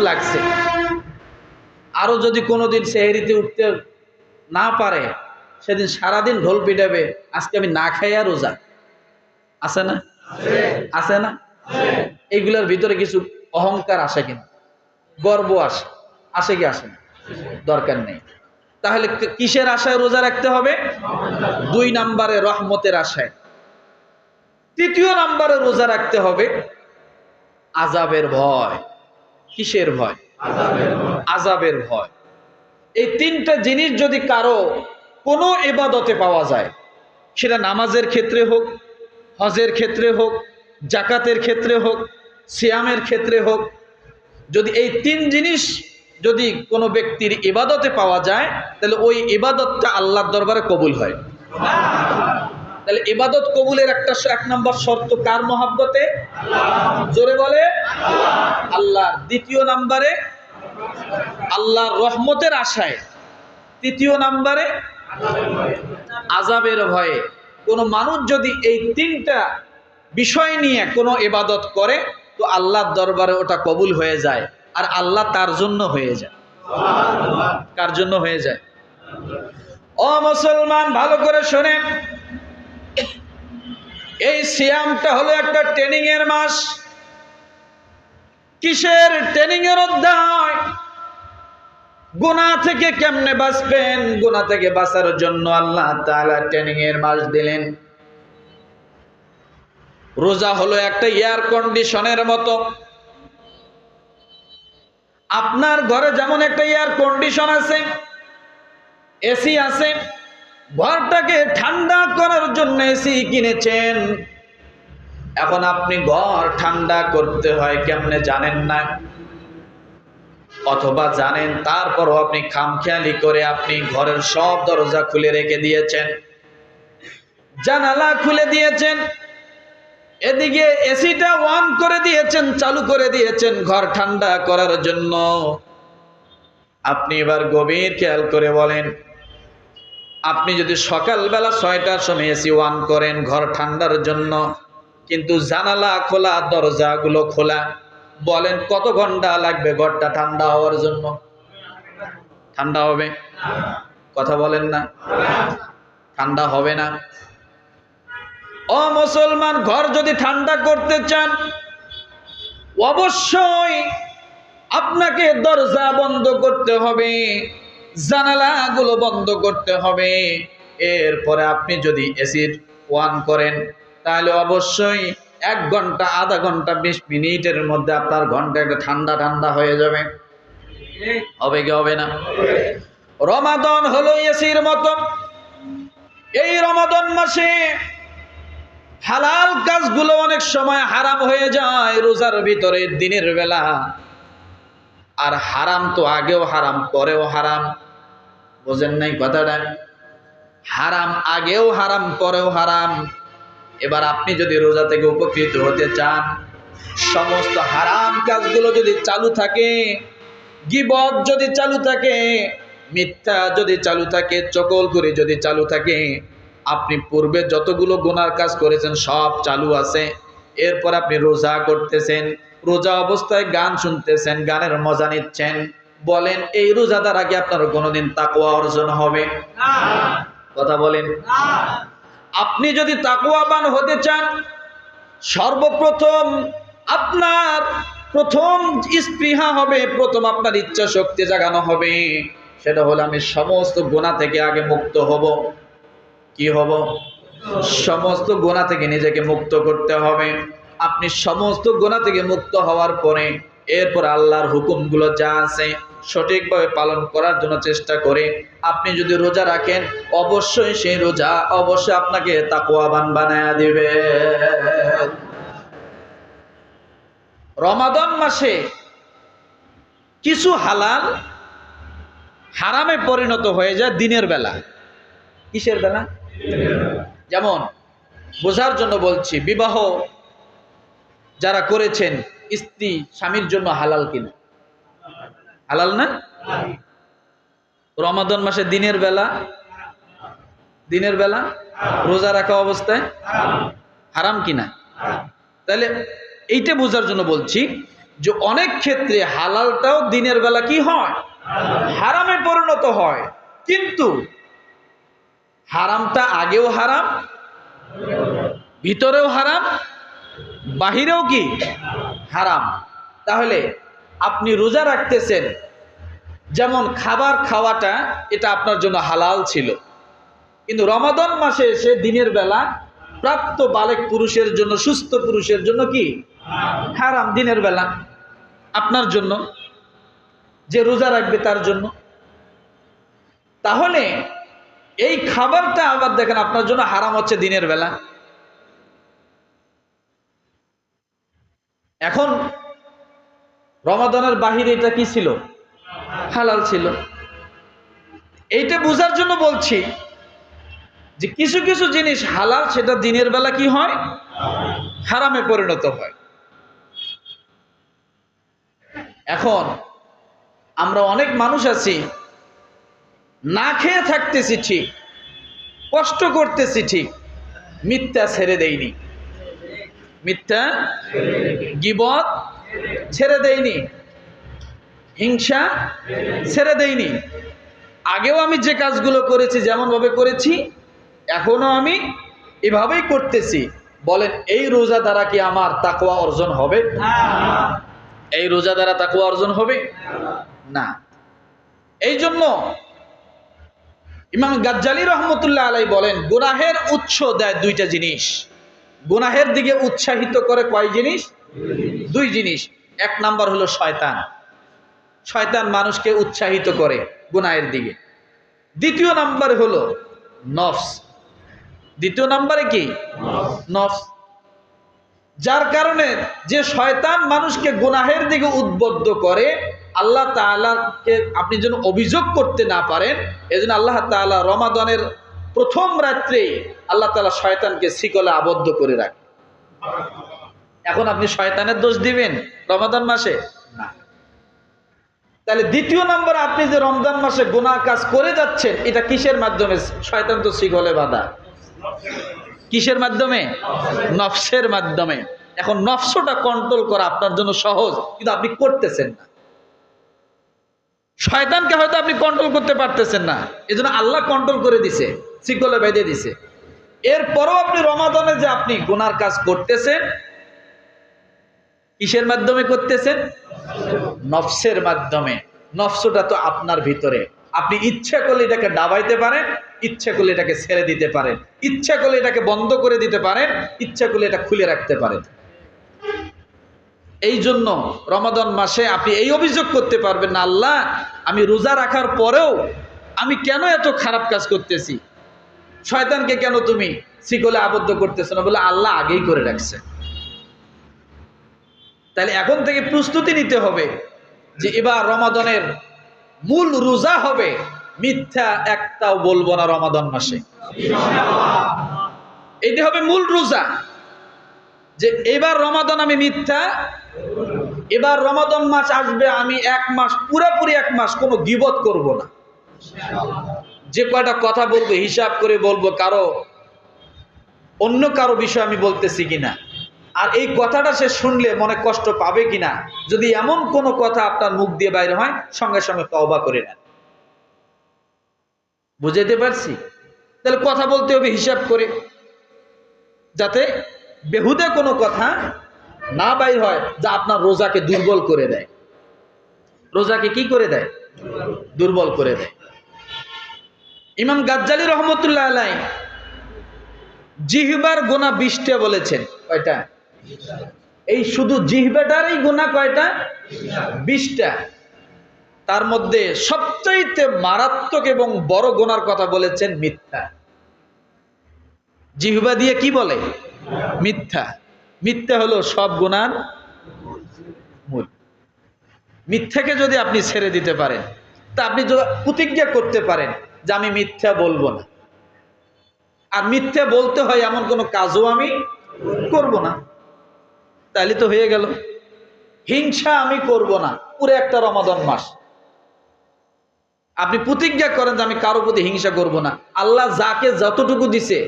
লাগছে। আরও যদি কোনোদিন সেহেরিতে উঠতে না পারে, সেদিন সারাদিন ঢোল পিটাবে, আজকে আমি না খাইয়া রোজা। আছে না? আছে না? এইগুলোর ভিতরে কিছু অহংকার আসে কিনা? গর্ব আসে। আসে কি আসে না? দরকার নেই। তাহলে কিসের আশায় রোজা রাখতে হবে? দুই নাম্বারে রহমতের আশায়। তৃতীয় নাম্বারে রোজা রাখতে হবে আজাবের ভয়। কিসের ভয়? আজাবের ভয়। এই তিনটা জিনিস যদি কারও কোনো এবাদতে পাওয়া যায়, সেটা নামাজের ক্ষেত্রে হোক, হজের ক্ষেত্রে হোক জাকাতের ক্ষেত্রে হোক, সিয়ামের ক্ষেত্রে হোক, যদি এই তিন জিনিস যদি কোনো ব্যক্তির ইবাদতে পাওয়া যায়, তাহলে ওই ইবাদতটা আল্লাহর দরবারে কবুল হয়। তাহলে ইবাদত কবুলের একটা এক নম্বর শর্ত কার মহাব্বতে? জোরে বলে? আল্লাহ দ্বিতীয় নাম্বারে, আল্লাহর রহমতের আশায়। তৃতীয় নাম্বারে আজাবের ভয়ে। কোনো মানুষ যদি এই তিনটা বিষয় নিয়ে কোনো এবাদত করে, তো আল্লাহর দরবারে ওটা কবুল হয়ে যায় আর আল্লাহ তার জন্য হয়ে যায়। কার জন্য হয়ে যায়? ও মুসলমান, ভালো করে শোনেন। এই সিয়ামটা হলো একটা ট্রেনিং এর মাস। কিসের ট্রেনিং এর অধ্যায়? গুনাহ থেকে কেমনে বাঁচবেন? গুনাহ থেকে বাঁচার জন্য আল্লাহ তাআলা ট্রেনিং এর মাস দিলেন। রোজা হলো একটা এয়ার কন্ডিশনের মতো। আপনার ঘরে যেমন একটা এয়ার কন্ডিশন আছে এসি আছে, ঘরটাকে ঠান্ডা করার জন্য এসি কিনেছেন। এখন আপনি ঘর ঠান্ডা করতে হয়, কেমনে জানেন না? অথবা জানেন, তারপরও আপনি খামখেয়ালি করে আপনি ঘরের সব দরজা খুলে রেখে দিয়েছেন। জানালা খুলে দিয়েছেন। এদিকে এসিটা অন করে দিয়েছেন, চালু করে দিয়েছেন ঘর ঠান্ডা করার জন্য। আপনি এবার গভীর খেয়াল করে বলেন, আপনি যদি সকালবেলা ছয়টার সময় এসি ওয়ান করেন ঘর ঠান্ডার জন্য কিন্তু জানালা খোলা, দরজাগুলো খোলা। বলেন, কত ঘণ্টা লাগবে ঘরটা ঠান্ডা হওয়ার জন্য? ঠান্ডা হবে? কথা বলেন না। ঠান্ডা হবে না। ও মুসলমান, ঘর যদি ঠান্ডা করতে চান, অবশ্যই আপনাকে দরজা বন্ধ করতে হবে, জানালাগুলো বন্ধ করতে হবে। এরপরে আপনি যদি এসিড ওয়ান করেন তাহলে অবশ্যই এক ঘণ্টা, আধা ঘণ্টা, বিশ মিনিটের মধ্যে আপনার ঘণ্টা একটা ঠান্ডা ঠান্ডা হয়ে যাবে। হবে কি হবে না? রমাদন হলো এসির মতো। এই রমাদন মাসে হালাল কাজগুলো অনেক সময় হারাম হয়ে যায় রোজার ভিতরে, দিনের বেলা। আর হারাম তো আগেও হারাম, পরেও হারাম। বোঝেন নাই কথাটা? হারাম আগেও হারাম, পরেও হারাম। এবার আপনি যদি রোজা থেকে উপকৃত হতে চান সমস্ত হারাম কাজগুলো যদি চালু থাকে গিবত যদি চালু থাকে মিথ্যা যদি চালু থাকে চকল করে যদি চালু থাকে আপনি পূর্বে যতগুলো গোনার কাজ করেছেন সব চালু আছে। এরপর আপনি রোজা করতেছেন রোজা অবস্থায় গান শুনতেছেন গানের মজা নিচ্ছেন বলেন এই রোজাদার আগে আপনার কোনোদিন তাকওয়া অর্জন হবে? কথা বলেন। আপনি যদি তাকুয়াবান হতে চান, সর্বপ্রথম আপনার প্রথম স্পৃহা হবে, প্রথম আপনার ইচ্ছা শক্তি জাগানো হবে। সেটা হলো আমি সমস্ত গোনা থেকে আগে মুক্ত হব। কি হব? সমস্ত গোনা থেকে নিজেকে মুক্ত করতে হবে। আপনি সমস্ত গোনা থেকে মুক্ত হওয়ার পরে, এরপর আল্লাহর হুকুমগুলো যা আছে সঠিকভাবে পালন করার জন্য চেষ্টা করে। আপনি যদি রোজা রাখেন, অবশ্যই সেই রোজা অবশ্যই আপনাকে তাকুয়াবান বানায়া দিবে। রমাদন মাসে কিছু হালাল হারামে পরিণত হয়ে যায় দিনের বেলা। কিসের বেলা? যেমন বোঝার জন্য বলছি, বিবাহ যারা করেছেন, স্ত্রী স্বামীর জন্য হালাল কিনা? হালাল না? রমাদন মাসে দিনের বেলা? দিনের বেলা? রোজা রাখা অবস্থায়? হারাম কিনা তাহলে এইটা বোঝার জন্য বলছি যে অনেক ক্ষেত্রে হালালটাও দিনের বেলা কি হয়? হারামে পরিণত হয়। কিন্তু হারামটা আগেও হারাম, ভিতরেও হারাম, বাহিরেও কি? হারাম। তাহলে আপনি রোজা রাখতেছেন, যেমন খাবার খাওয়াটা, এটা আপনার জন্য হালাল ছিল। কিন্তু রমাদান মাসে এসে দিনের বেলা প্রাপ্ত বালেক পুরুষের জন্য, সুস্থ পুরুষের জন্য কি? হারাম, দিনের বেলা। আপনার জন্য, যে রোজা রাখবে তার জন্য। তাহলে এই খাবারটা আবার দেখেন, আপনার জন্য হারাম হচ্ছে দিনের বেলা। এখন রমাদানের বাহিরে এটা কি ছিল? হালাল ছিল। এইটা বোঝার জন্য বলছি যে কিছু কিছু জিনিস হালাল সেটা দিনের বেলা কি হয়? হারামে পরিণত হয়। এখন আমরা অনেক মানুষ আছি না খেয়ে থাকতেছি ঠিক কষ্ট করতেছি ঠিক মিথ্যা ছেড়ে দেইনি। মিথ্যা গিবত ছেড়ে দেইনি। হিংসা ছেড়ে দেইনি। আগেও আমি যে কাজগুলো করেছি, যেমনভাবে করেছি এখনও আমি এভাবেই করতেছি। বলেন, এই রোজা দ্বারা কি আমার তাকুয়া অর্জন হবে? এই রোজা দ্বারা তাকুয়া অর্জন হবে? না। এই জন্য ইমাম গাজ্জালি রহমতুল্লাহ আলাই বলেন, গুনাহের উৎস দেয় দুইটা জিনিস। গুনাহের দিকে উৎসাহিত করে কয় জিনিস? দুই জিনিস। এক নাম্বার হলো শয়তান। শয়তান মানুষকে উৎসাহিত করে গুনাহের দিকে। দ্বিতীয় নাম্বার হলো নফস। দ্বিতীয় নাম্বারে কি? নফস। যার কারণে যে শয়তান মানুষকে গুনাহের দিকে উদ্বুদ্ধ করে, আল্লাহ তাআলাকে আপনি যেন অভিযোগ করতে না পারেন, এজন্য আল্লাহ তাআলা রমাদানের প্রথম রাত্রে আল্লাহ তাআলা শয়তানকে শিকলে আবদ্ধ করে রাখে। এখন আপনি শয়তানের দোষ দিবেন রমাদান মাসে? তাহলে দ্বিতীয় নম্বর, আপনি যে রমজান মাসে গুনাহ কাজ করে যাচ্ছেন, এটা কিসের মাধ্যমে? শয়তান তো শিকলে বাধা। কিসের মাধ্যমে? নফসের মাধ্যমে। এখন নফসটা কন্ট্রোল করা আপনার জন্য সহজ, কিন্তু আপনি করতেছেন না। শয়তানকে হয়তো আপনি কন্ট্রোল করতে পারতেছেন না। এজন্য আল্লাহ কন্ট্রোল করে দিছে, শিকলে বেঁধে দিছে। এরপরও আপনি রমাদানে যে আপনি গোনার কাজ করতেছেন কিসের মাধ্যমে করতেছেন? নফসের মাধ্যমে। নফসটা তো আপনার ভিতরে। আপনি ইচ্ছা করলে এটাকে দাবাইতে পারেন, ইচ্ছা করলে এটাকে ছেড়ে দিতে পারেন। ইচ্ছা করলে এটাকে বন্ধ করে দিতে পারেন, ইচ্ছা করলে এটা খুলে রাখতে পারেন। এই জন্য রমাদন মাসে আপনি এই অভিযোগ করতে পারবেন না, আল্লাহ, আমি রোজা রাখার পরেও আমি কেন এত খারাপ কাজ করতেছি? শয়তানকে কেন তুমি শিকলে আবদ্ধ করতেছো না? বলে আল্লাহ আগেই করে রাখছে। তাহলে এখন থেকে প্রস্তুতি নিতে হবে যে এবার রমাদনের মূল রোজা হবে। মিথ্যা একটাও বলব না রমাদন মাসে। এইটা হবে মূল রোজা। যে এবার রমাদন আমি মিথ্যা, এবার রমাদন মাস আসবে আমি এক মাস, পুরোপুরি এক মাস কোনো গিবত করব না। যে কয়টা কথা বলব, হিসাব করে বলব কারও, অন্য কারও বিষয় আমি বলতেছি কিনা। আর এই কথাটা সে শুনলে মনে কষ্ট পাবে কিনা? যদি এমন কোনো কথা আপনার মুখ দিয়ে বাইরে হয়, সঙ্গে সঙ্গে তওবা করে নেন। বুঝাইতে পারছি? তাহলে কথা বলতে হবে, হিসাব করে। যাতে বেহুদে কোনো কথা না বাইর হয়, যা আপনার রোজাকে দুর্বল করে দেয়। রোজাকে কি করে দেয়? দুর্বল করে দেয়। ইমাম গাজ্জালি রহমতুল্লাহ আলাই জিহবার গোনা বিশটা বলেছেন। কয়টা? এই শুধু জিহবাটারই গোনা কয়টা? বিশটা। তার মধ্যে সবচাইতে মারাত্মক এবং বড় গোনার কথা বলেছেন মিথ্যা। জিহবা দিয়ে কি বলে? মিথ্যা। মিথ্যা হলো সব গুণার মূল। মিথ্যাকে যদি আপনি ছেড়ে দিতে পারেন, তা আপনি প্রতিজ্ঞা করতে পারেন যে আমি মিথ্যা বলব না। আর মিথ্যা বলতে হয় এমন কোনো কাজও আমি করব না। তাহলে তো হয়ে গেল। হিংসা আমি করব না, পুরো একটা রমাদন মাস। আপনি প্রতিজ্ঞা করেন যে আমি কারও প্রতি হিংসা করব না। আল্লাহ যাকে যতটুকু দিছে,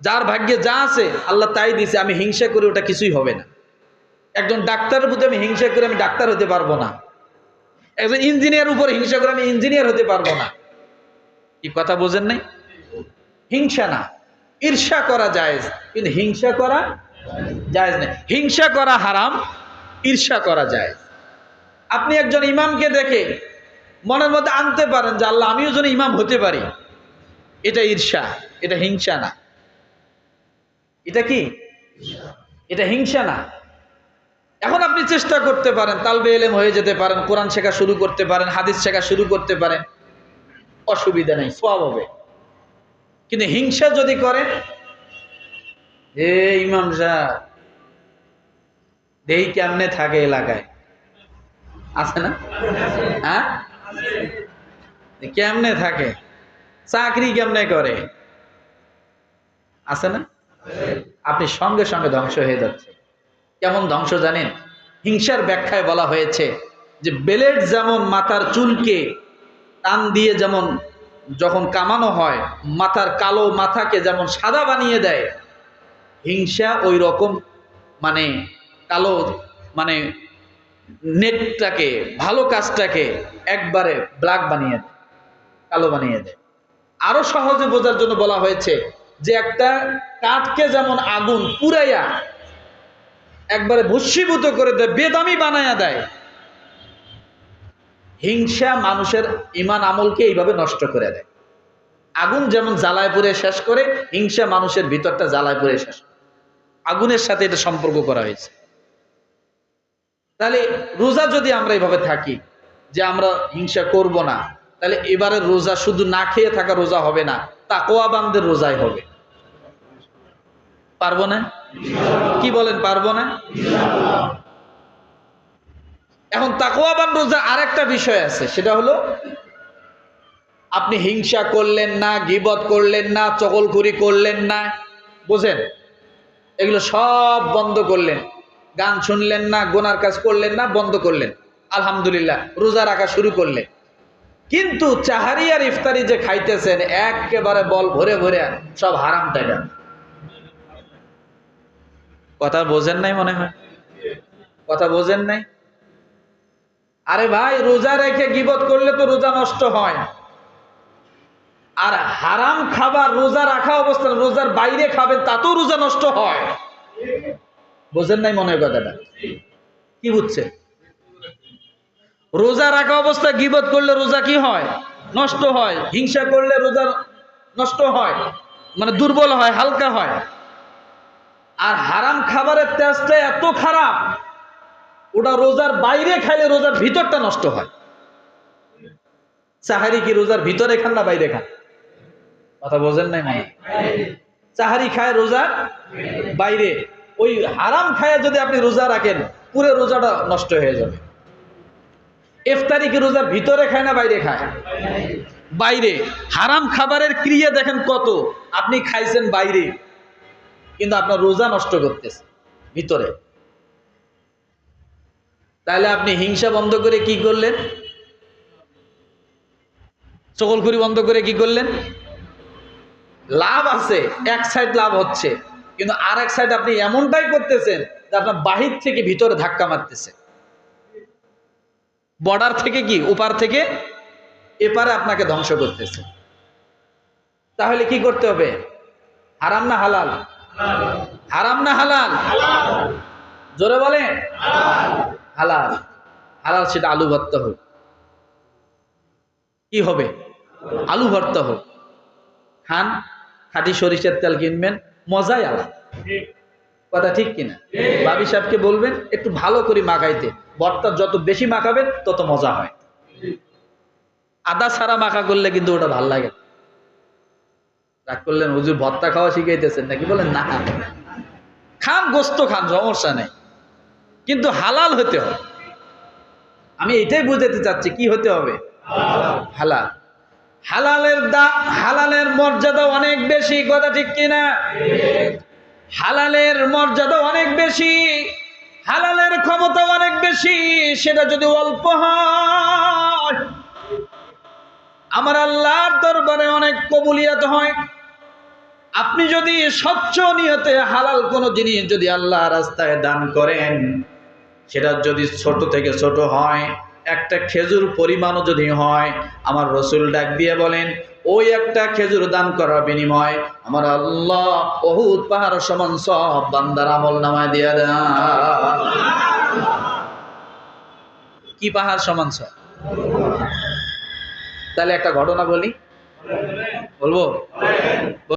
যার ভাগ্যে যা আছে, আল্লাহ তাই দিছে, আমি হিংসা করে, ওটা কিছুই হবে না। একজন ডাক্তারের প্রতি আমি হিংসা করে, আমি ডাক্তার হতে পারব না। একজন ইঞ্জিনিয়ার উপর হিংসা করে, আমি ইঞ্জিনিয়ার হতে পারব না। কি কথা বোঝেন নাই? হিংসা না। ঈর্ষা করা যায় কিন্তু হিংসা করা জায়েজ নেই। হিংসা করা হারাম, ঈর্ষা করা যায় আপনি একজন ইমামকে দেখে মনের মধ্যে আনতে পারেন যে আল্লাহ, আমিও যেন ইমাম হতে পারি। এটা ঈর্ষা, এটা হিংসা না। এটা কি? এটা হিংসা না। এখন আপনি চেষ্টা করতে পারেন, তালবে এলেম হয়ে যেতে পারেন, কোরআন শেখা শুরু করতে পারেন, হাদিস শেখা শুরু করতে পারেন। অসুবিধা নেই সব হবে। কিন্তু হিংসা যদি করেন এ ইমাম সাহেব দেহি কেমনে থাকে এলাকায়? আছে না? হ্যাঁ? কেমনে থাকে? চাকরি কেমনে করে? আছে না? আপনি সঙ্গে সঙ্গে ধ্বংস হয়ে যাচ্ছে। কেমন ধ্বংস জানেন? হিংসার ব্যাখ্যায় বলা হয়েছে যে বেলেট যেমন মাথার চুলকে টান দিয়ে যেমন যখন কামানো হয়, মাথার কালো মাথাকে যেমন সাদা বানিয়ে দেয় হিংসা ওই রকম মানে কালো মানে নেটটাকে, ভালো কাজটাকে একবারে ব্ল্যাক বানিয়ে দেয়, কালো বানিয়ে দেয়। আরও সহজে বোঝার জন্য বলা হয়েছে যে একটা কাঠকে যেমন আগুন পুরাইয়া একবারে ভস্মীভূত করে দেয়, বেদামি বানায়া দেয়, হিংসা মানুষের ইমান আমলকে এইভাবে নষ্ট করে দেয়। আগুন যেমন জ্বালায় পুড়ে শেষ করে, হিংসা মানুষের ভিতরটা জ্বালায় পুড়ে শেষ করে। আগুনের সাথে এটা সম্পর্ক করা হয়েছে। তাহলে রোজা যদি আমরা এইভাবে থাকি, যে আমরা হিংসা করব না, তাহলে এবারের রোজা শুধু না খেয়ে থাকা রোজা হবে না তাকোয়াবানদের রোজাই হবে। পারব না? কি বলেন, পারব না? এখন তাকোয়াবান রোজা আর একটা বিষয় আছে, সেটা হলো, আপনি হিংসা করলেন না, গিবত করলেন না চকলখুরি করলেন না, বোঝেন? এগুলো সব বন্ধ করলেন। গান শুনলেন না, গোনার কাজ করলেন না, বন্ধ করলেন। আলহামদুলিল্লাহ, রোজা রাখা শুরু করলেন। কিন্তু চাহারি আর ইফতারি যে খাইতেছেন, একেবারে বল ভরে ভরে সব হারাম টাকা কথা বোঝেন নাই মনে হয়? কথা বোঝেন নাই? আরে ভাই, রোজা রেখে গিবত করলে তো রোজা নষ্ট হয়। আর হারাম খাবার রোজা রাখা অবস্থায় রোজার বাইরে খাবেন তাতেও রোজা নষ্ট হয়। বোঝেন নাই মনে কথাটা? কি বুঝছে? রোজা রাখা অবস্থায় গিবত করলে রোজা কি হয়? নষ্ট হয়। হিংসা করলে রোজা নষ্ট হয়। মানে দুর্বল হয়, হালকা হয়। আর হারাম খাবারের তেজটা এত খারাপ, ওটা রোজার বাইরে খাইলে রোজার ভিতরটা নষ্ট হয়। সাহারি কি রোজার ভিতরে খান না বাইরে খান? কথা বোঝেন নাই মানে? চাহারি খায় রোজা, বাইরে। ওই হারাম খায় যদি আপনি রোজা রাখেন, পুরো রোজাটা নষ্ট হয়ে যাবে। ইফতারি কি রোজার ভিতরে খায় না বাইরে খায়? বাইরে। হারাম খাবারের ক্রিয়া দেখেন কত। আপনি খাইছেন বাইরে, কিন্তু আপনার রোজা নষ্ট করতেছে ভিতরে। তাহলে আপনি হিংসা বন্ধ করে কি করলেন? চকলখুরি বন্ধ করে কি করলেন? লাভ আছে, এক সাইড লাভ হচ্ছে। কিন্তু আর এক সাইড আপনি এমনটাই করতেছেন যে আপনার বাহির থেকে ভিতরে ধাক্কা মারতেছে। বর্ডার থেকে কি? ওপার থেকে এপারে আপনাকে ধ্বংস করতেছে। তাহলে কি করতে হবে? হারাম না হালাল? হারাম না হালাল? জোরে বলে হালাল। হালাল সেটা আলু ভর্তা হোক। কি হবে? আলু ভর্তা হোক। খান। খাঁটি সরিষার তেল কিনবেন মজাই আলাদা। কথা ঠিক কিনা? বাবি সাহেবকে বলবেন একটু ভালো করে মাখাইতে। ভর্তা যত বেশি মাখাবেন তত মজা হয়। আদা ছাড়া মাখা করলে কিন্তু ওটা ভালো লাগে রাগ করলেন হুজুর ভর্তা খাওয়া শিখাইতেছেন নাকি? বলেন না। খান গোস্ত খান সমস্যা নেই। কিন্তু হালাল হতে হবে। আমি এটাই বুঝাতে চাচ্ছি কি হতে হবে? হালাল। হালালের দা, হালালের মর্যাদা অনেক বেশি, কথা ঠিক কিনা? হালালের মর্যাদা অনেক বেশি, হালালের ক্ষমতা অনেক বেশি, সেটা যদি অল্প হয়। আমার আল্লাহর দরবারে অনেক কবুলিয়াত হয়। আপনি যদি স্বচ্ছ নিয়তে হালাল কোনো জিনিস যদি আল্লাহ রাস্তায় দান করেন, সেটা যদি ছোট থেকে ছোট হয় একটা খেজুর পরিমাণও যদি হয়, আমার রসুল ডাক দিয়ে বলেন, ওই একটা খেজুর দান করার বিনিময় আমার আল্লাহ বহুত পাহাড় সমান সব বান্দার আমল নামায় দিয়ে দেন। কি পাহাড় সমান সব? তাহলে একটা ঘটনা বলি। বলব?